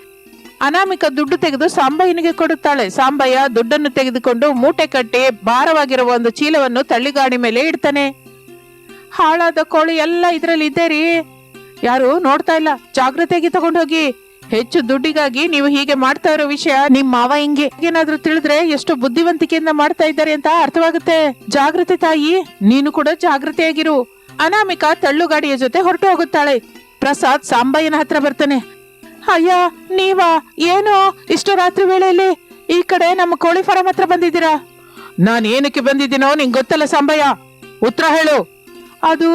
ಅನಾಮಿಕ ದುಡ್ಡು ತೆಗೆದು ಸಾಂಬಯ್ಯನಿಗೆ ಕೊಡುತ್ತಾಳೆ. ಸಾಂಬಯ್ಯ ದುಡ್ಡನ್ನು ತೆಗೆದುಕೊಂಡು ಮೂಟೆ ಕಟ್ಟಿ ಭಾರವಾಗಿರುವ ಒಂದು ಚೀಲವನ್ನು ತಳ್ಳಿಗಾಡಿ ಮೇಲೆ ಇಡ್ತಾನೆ. ಹಾಳಾದ ಕೋಳಿ ಎಲ್ಲ ಇದರಲ್ಲಿ ಇದೆ ರೀ. ಯಾರು ನೋಡ್ತಾ ಇಲ್ಲ. ಜಾಗ್ರತೆಯಾಗಿ ತಗೊಂಡೋಗಿ. ಹೆಚ್ಚು ದುಡ್ಡಿಗಾಗಿ ನೀವು ಹೀಗೆ ಮಾಡ್ತಾ ಇರೋ ವಿಷಯ ನಿಮ್ ಮಾವ ಹಿಂಗೆ. ಏನಾದ್ರೂ ತಿಳಿದ್ರೆ ಎಷ್ಟು ಬುದ್ಧಿವಂತಿಕೆಯಿಂದ ಮಾಡ್ತಾ ಇದ್ದಾರೆ ಅಂತ ಅರ್ಥವಾಗುತ್ತೆ. ಜಾಗ್ರತೆ ತಾಯಿ, ನೀನು ಕೂಡ ಜಾಗ್ರತೆಯಾಗಿರು. ಅನಾಮಿಕ ತಳ್ಳುಗಾಡಿಯ ಜೊತೆ ಹೊರಟು ಹೋಗುತ್ತಾಳೆ. ಪ್ರಸಾದ್ ಸಾಂಬಯ್ಯನ ಹತ್ರ ಬರ್ತಾನೆ. ಅಯ್ಯ, ನೀವಾ? ಏನು? ಇಷ್ಟು ರಾತ್ರಿ ವೇಳೆಯಲ್ಲಿ ಈ ಕಡೆ ನಮ್ಮ ಕೋಳಿ ಫಾರಂ ಹತ್ರ ಬಂದಿದ್ದೀರಾ? ನಾನು ಏನಕ್ಕೆ ಬಂದಿದ್ದೀನೋ ನಿಂಗೆ ಗೊತ್ತಲ್ಲ ಸಾಂಬಯ್ಯ. ಉತ್ತರ ಹೇಳು. ಅದು,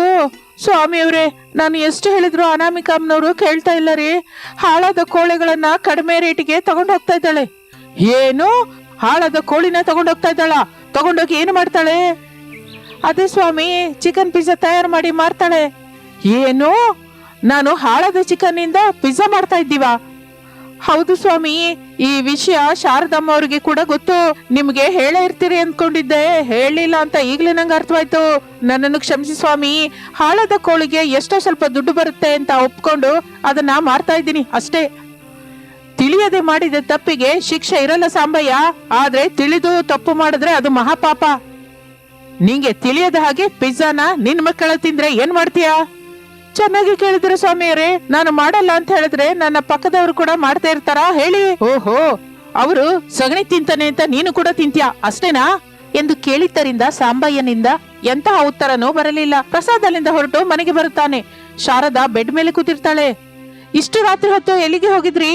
ಸ್ವಾಮಿಯವರೇ, ನಾನು ಎಷ್ಟು ಹೇಳಿದ್ರು ಅನಾಮಿಕಮ್ಮನವರು ಕೇಳ್ತಾ ಇಲ್ಲ ರೀ. ಹಾಳಾದ ಕೋಳಿಗಳನ್ನ ಕಡಿಮೆ ರೇಟಿಗೆ ಹೋಗ್ತಾ ಇದ್ದಾಳೆ. ಏನು? ಹಾಳಾದ ಕೋಳಿನ ಹೋಗ್ತಾ ಇದ್ದಾಳ. ತಗೊಂಡೋಗಿ ಏನು ಮಾಡ್ತಾಳೆ? ಅದೇ ಸ್ವಾಮಿ ಚಿಕನ್ ಪಿಜ್ಜಾ ತಯಾರು ಮಾಡಿ ಮಾರ್ತಾಳೆ. ಏನು? ನಾನು ಹಾಳಾದ ಚಿಕನ್ ಇಂದ ಪಿಜ್ಜಾ ಮಾಡ್ತಾ ಇದ್ದೀವಾ? ಹೌದು ಸ್ವಾಮಿ, ಈ ವಿಷಯ ಶಾರದಮ್ಮ ಅವ್ರಿಗೆ ಕೂಡ ಗೊತ್ತು. ನಿಮ್ಗೆ ಹೇಳೇ ಇರ್ತೀರಿ ಅಂದ್ಕೊಂಡಿದ್ದೆ. ಹೇಳಿಲ್ಲ ಅಂತ ಈಗ್ಲೇ ನಂಗೆ ಅರ್ಥವಾಯ್ತು. ನನ್ನನ್ನು ಕ್ಷಮಿಸಿ ಸ್ವಾಮಿ. ಹಾಳದ ಕೋಳಿಗೆ ಎಷ್ಟೋ ಸ್ವಲ್ಪ ದುಡ್ಡು ಬರುತ್ತೆ ಅಂತ ಒಪ್ಕೊಂಡು ಅದನ್ನ ಮಾರ್ತಾ ಇದ್ದೀನಿ ಅಷ್ಟೇ. ತಿಳಿಯದೆ ಮಾಡಿದ ತಪ್ಪಿಗೆ ಶಿಕ್ಷೆ ಇರಲ್ಲ ಸಾಂಬಯ್ಯ. ಆದ್ರೆ ತಿಳಿದು ತಪ್ಪು ಮಾಡಿದ್ರೆ ಅದು ಮಹಾಪಾಪ. ನಿಂಗೆ ತಿಳಿಯದ ಹಾಗೆ ಪಿಜ್ಜಾನ ನಿನ್ ಮಕ್ಕಳ ತಿಂದ್ರೆ ಏನ್ ಮಾಡ್ತೀಯಾ? ಚೆನ್ನಾಗಿ ಕೇಳಿದ್ರೆ ಸ್ವಾಮಿಯರೇ, ನಾನು ಮಾಡಲ್ಲ ಅಂತ ಹೇಳಿದ್ರೆ ನನ್ನ ಪಕ್ಕದವರು ಕೂಡ ಮಾಡ್ತಾ ಇರ್ತಾರಾ ಹೇಳಿ? ಓಹೋ, ಅವರು ಸಗಣಿ ತಿಂತಾನೆ ಅಂತ ನೀನು ಕೂಡ ತಿಂತ್ಯಾ, ಅಷ್ಟೇನಾ? ಎಂದು ಕೇಳಿದ್ದರಿಂದ ಸಾಂಬಯ್ಯನಿಂದ ಎಂತಹ ಉತ್ತರನೂ ಬರಲಿಲ್ಲ. ಪ್ರಸಾದ್ ಹೊರಟು ಮನೆಗೆ ಬರುತ್ತಾನೆ. ಶಾರದಾ ಬೆಡ್ ಮೇಲೆ ಕೂತಿರ್ತಾಳೆ. ಇಷ್ಟು ರಾತ್ರಿ ಹೊತ್ತು ಎಲ್ಲಿಗೆ ಹೋಗಿದ್ರಿ?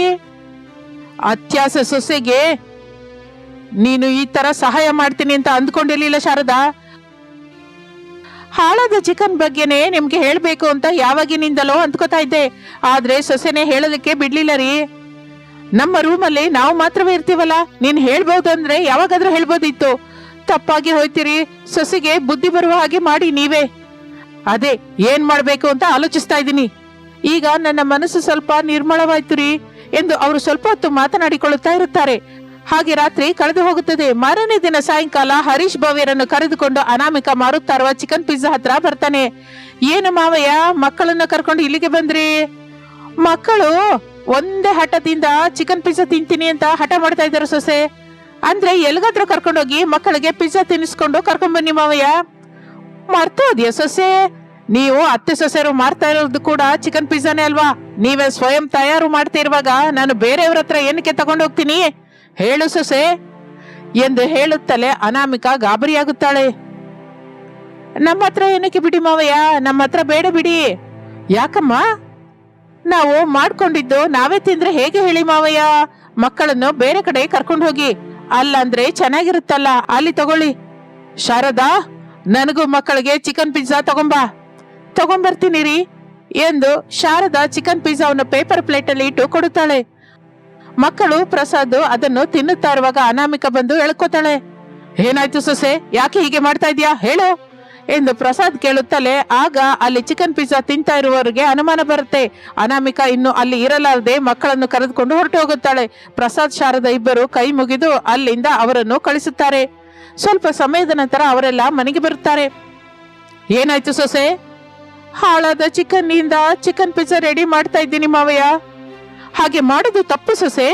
ಅತ್ಯಾಸ ಸೊಸೆಗೆ. ನೀನು ಈ ತರ ಸಹಾಯ ಮಾಡ್ತೀನಿ ಅಂತ ಅಂದ್ಕೊಂಡಿರ್ಲಿಲ್ಲ ಶಾರದಾ? ಹಾಳಾದ ಚಿಕನ್ ಬಗ್ಗೆನೇ ನಿಮ್ಗೆ ಹೇಳ್ಬೇಕು ಅಂತ ಯಾವಾಗಿನಿಂದಲೋ ಅಂದ್ಕೋತಾ ಇದ್ದೆ. ಆದ್ರೆ ಸೊಸೆನೆ ಹೇಳೋದಕ್ಕೆ ಬಿಡ್ಲಿಲ್ಲ ರೀ. ನಮ್ಮ ರೂಮಲ್ಲಿ ನಾವು ಮಾತ್ರವೇ ಇರ್ತೀವಲ್ಲ, ನೀನ್ ಹೇಳ್ಬೋದು ಅಂದ್ರೆ ಯಾವಾಗಾದ್ರೂ ಹೇಳ್ಬೋದಿತ್ತು. ತಪ್ಪಾಗಿ ಹೋಯ್ತಿರಿ, ಸೊಸೆಗೆ ಬುದ್ಧಿ ಬರುವ ಹಾಗೆ ಮಾಡಿ ನೀವೇ. ಅದೇ, ಏನ್ ಮಾಡ್ಬೇಕು ಅಂತ ಆಲೋಚಿಸ್ತಾ ಇದ್ದೀನಿ. ಈಗ ನನ್ನ ಮನಸ್ಸು ಸ್ವಲ್ಪ ನಿರ್ಮಳವಾಯ್ತು ರೀ ಎಂದು ಅವರು ಸ್ವಲ್ಪ ಹೊತ್ತು ಮಾತನಾಡಿಕೊಳ್ಳುತ್ತಾ ಇರುತ್ತಾರೆ. ಹಾಗೆ ರಾತ್ರಿ ಕಳೆದು ಹೋಗುತ್ತದೆ. ಮಾರನೇ ದಿನ ಸಾಯಂಕಾಲ ಹರೀಶ್ ಭವ್ಯರನ್ನು ಕರೆದುಕೊಂಡು ಅನಾಮಿಕ ಮಾರುತ್ತಾ ಇರುವ ಚಿಕನ್ ಪಿಜ್ಜಾ ಹತ್ರ ಬರ್ತಾನೆ. ಏನು ಮಾವಯ್ಯ, ಮಕ್ಕಳನ್ನ ಕರ್ಕೊಂಡು ಇಲ್ಲಿಗೆ ಬಂದ್ರಿ? ಮಕ್ಕಳು, ಒಂದೇ ಹಠದಿಂದ ಚಿಕನ್ ಪಿಜ್ಜಾ ತಿಂತೀನಿ ಅಂತ ಹಠ ಮಾಡ್ತಾ ಇದ್ದಾರೆ ಸೊಸೆ. ಅಂದ್ರೆ ಎಲ್ಗಾದ್ರೂ ಕರ್ಕೊಂಡೋಗಿ ಮಕ್ಕಳಿಗೆ ಪಿಜ್ಜಾ ತಿನ್ನಿಸ್ಕೊಂಡು ಕರ್ಕೊಂಡ್ ಬನ್ನಿ ಮಾವಯ್ಯ. ಮರ್ತೋದ್ಯಾ ಸೊಸೆ? ನೀವು ಅತ್ತೆ ಸೊಸೆರು ಮಾಡ್ತಾ ಇರೋದು ಕೂಡ ಚಿಕನ್ ಪಿಜ್ಜಾನೇ ಅಲ್ವಾ? ನೀವೇ ಸ್ವಯಂ ತಯಾರು ಮಾಡ್ತಾ ಇರುವಾಗ ನಾನು ಬೇರೆಯವ್ರ ಹತ್ರ ಏನಕ್ಕೆ ತಗೊಂಡು ಹೋಗ್ತೀನಿ ಹೇಳು ಸೊಸೆ ಎಂದು ಹೇಳುತ್ತಲೇ ಅನಾಮಿಕ ಗಾಬರಿಯಾಗುತ್ತಾಳೆ. ನಮ್ಮ ಹತ್ರ ಏನಕ್ಕೆ ಬಿಡಿ ಮಾವಯ್ಯ? ನಮ್ಮ ಹತ್ರ ಬೇಡ ಬಿಡಿ. ಯಾಕಮ್ಮ? ನಾವು ಮಾಡ್ಕೊಂಡಿದ್ದು ನಾವೇ ತಿಂದ್ರೆ ಹೇಗೆ ಹೇಳಿ ಮಾವಯ್ಯ? ಮಕ್ಕಳನ್ನು ಬೇರೆ ಕಡೆ ಕರ್ಕೊಂಡು ಹೋಗಿ. ಅಲ್ಲಂದ್ರೆ ಚೆನ್ನಾಗಿರುತ್ತಲ್ಲ, ಅಲ್ಲಿ ತಗೊಳ್ಳಿ. ಶಾರದಾ, ನನಗೂ ಮಕ್ಕಳಿಗೆ ಚಿಕನ್ ಪಿಜ್ಜಾ ತಗೊಂಬಾ. ತಗೊಂಬರ್ತೀನಿ ರೀ ಎಂದು ಶಾರದಾ ಚಿಕನ್ ಪಿಜ್ಜಾವನ್ನು ಪೇಪರ್ ಪ್ಲೇಟಲ್ಲಿ ಇಟ್ಟು ಕೊಡುತ್ತಾಳೆ. ಮಕ್ಕಳು ಪ್ರಸಾದ್ ಅದನ್ನು ತಿನ್ನುತ್ತಾ ಇರುವಾಗ ಅನಾಮಿಕ ಬಂದು ಎಳ್ಕೋತಾಳೆ ಏನಾಯ್ತು ಸೊಸೆ, ಯಾಕೆ ಹೀಗೆ ಮಾಡ್ತಾ ಇದೀಯಾ ಹೇಳು, ಎಂದು ಪ್ರಸಾದ್ ಕೇಳುತ್ತಲೇ ಆಗ ಅಲ್ಲಿ ಚಿಕನ್ ಪಿಜ್ಜಾ ತಿಂತಾ ಇರುವವರಿಗೆ ಅನುಮಾನ ಬರುತ್ತೆ. ಅನಾಮಿಕ ಇನ್ನು ಅಲ್ಲಿ ಇರಲಾರದೆ ಮಕ್ಕಳನ್ನು ಕರೆದುಕೊಂಡು ಹೊರಟು ಹೋಗುತ್ತಾಳೆ. ಪ್ರಸಾದ್ ಶಾರದ ಇಬ್ಬರು ಕೈ ಮುಗಿದು ಅಲ್ಲಿಂದ ಅವರನ್ನು ಕಳಿಸುತ್ತಾರೆ. ಸ್ವಲ್ಪ ಸಮಯದ ನಂತರ ಅವರೆಲ್ಲ ಮನೆಗೆ ಬರುತ್ತಾರೆ. ಏನಾಯ್ತು ಸೊಸೆ? ಹಾಳಾದ ಚಿಕನ್ನಿಂದ ಚಿಕನ್ ಪಿಜ್ಜಾ ರೆಡಿ ಮಾಡ್ತಾ ಇದ್ದೀನಿ ಮಾವಯ್ಯ. ಹಾಗೆ ಮಾಡೋದು ತಪ್ಪು ಸೊಸೆ.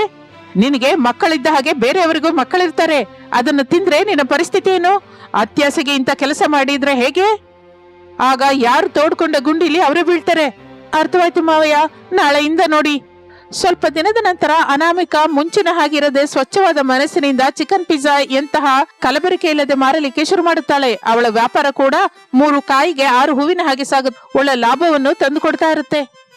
ನಿನಗೆ ಮಕ್ಕಳಿದ್ದ ಹಾಗೆ ಬೇರೆಯವರಿಗೂ ಮಕ್ಕಳಿರ್ತಾರೆ. ಅದನ್ನು ತಿಂದ್ರೆ ನಿನ್ನ ಪರಿಸ್ಥಿತಿ ಏನು? ಅತ್ಯಾಸೆಗೆ ಇಂಥ ಕೆಲಸ ಮಾಡಿದ್ರೆ ಹೇಗೆ? ಆಗ ಯಾರು ತೋಡ್ಕೊಂಡ ಗುಂಡಿಲಿ ಅವರೇ ಬೀಳ್ತಾರೆ. ಅರ್ಥವಾಯ್ತು ಮಾವಯ್ಯ, ನಾಳೆಯಿಂದ ನೋಡಿ. ಸ್ವಲ್ಪ ದಿನದ ನಂತರ ಅನಾಮಿಕ ಮುಂಚಿನ ಹಾಗಿರದೆ ಸ್ವಚ್ಛವಾದ ಮನಸ್ಸಿನಿಂದ ಚಿಕನ್ ಪಿಜ್ಜಾ ಎಂತಹ ಕಲಬೆರಕೆ ಇಲ್ಲದೆ ಮಾರಲಿಕ್ಕೆ ಶುರು ಮಾಡುತ್ತಾಳೆ. ಅವಳ ವ್ಯಾಪಾರ ಕೂಡ ಮೂರು ಕಾಯಿಗೆ ಆರು ಹೂವಿನ ಹಾಗೆ ಸಾಗ, ಒಳ್ಳೆ ಲಾಭವನ್ನು ತಂದುಕೊಡ್ತಾ ಇರುತ್ತೆ.